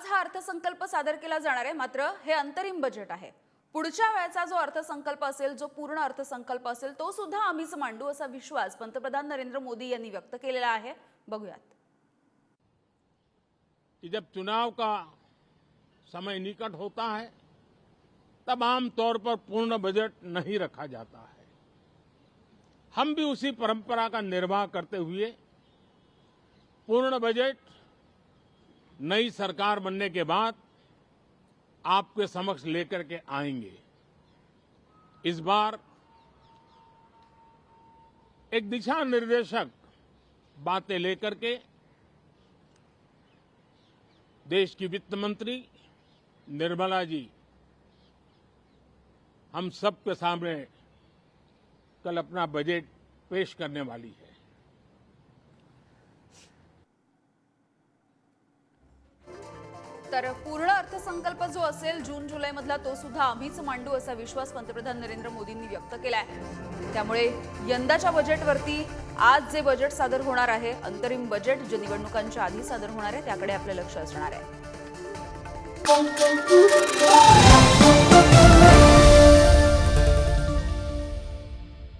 आज हा अर्थसंकल्प सादर केला जाणार आहे. मात्र हे अंतरिम बजेट आहे. पुढच्या वेळेचा जो अर्थसंकल्प असेल, जो पूर्ण अर्थसंकल्प असेल तो सुद्धा आम्हीच मांडू असा विश्वास पंतप्रधान नरेंद्र मोदी यांनी व्यक्त केलेला आहे. बघूयात. जब चुनाव का समय निकट होता है, तब आमतौर पर पूर्ण बजट नहीं रखा जाता है। हम भी उसी परंपरा का निर्वाह करते हुए पूर्ण बजट नई सरकार बनने के बाद आपके समक्ष लेकर के आएँगे। इस बार एक दिशा निर्देशक बातें लेकर के देश की वित्त मंत्री निर्मला जी, हम सबके सामने कल अपना बजट पेश करने वाली है। तर पूर्ण अर्थसंकल्प जो असेल जून जुलै मधला तो सुद्धा आम्हीच मांडू असा विश्वास पंतप्रधान नरेंद्र मोदींनी व्यक्त केलाय. त्यामुळे यंदाच्या बजेटवरती आज जे बजेट सादर होणार आहे अंतरिम बजेट जे निवडणुकांच्या आधी सादर होणार आहे त्याकडे आपलं लक्ष असणार आहे.